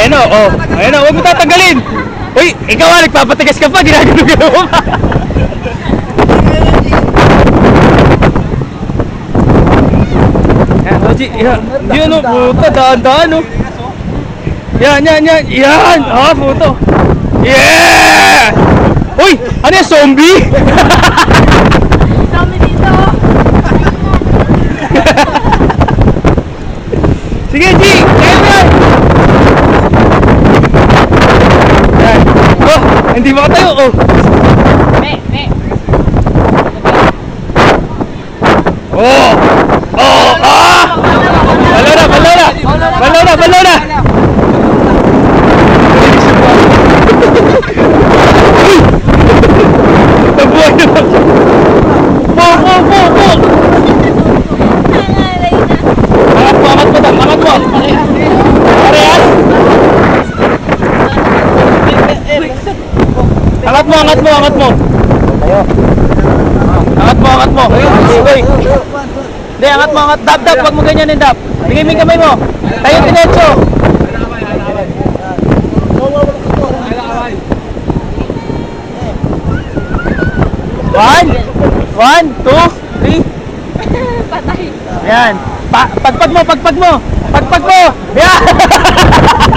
Ayan o, oh. Ayan o, huwag mo tatanggalin. Uy, ikaw nga, nagpapatigas ka pa, ginagano-gano mo pa. Yan, Oji, yan. Yan o, puta, daan-daan o. Yan, yan, yan. Yan! Ah, puto. Yeah! Uy! Ano yan, zombie? Hindi makatayo, oh. Me, me. Oh! Angat mo, angat mo, angat mo! Angat mo, angat mo! Uy! Hindi, angat mo, angat. Dab, dab, huwag mo ganyan dab. Bigay mo yung kamay mo. Tayo, tinetso. One, one, two, three. Patay. Yan. Pa pagpag mo, pagpag mo. Pagpag mo. Yan.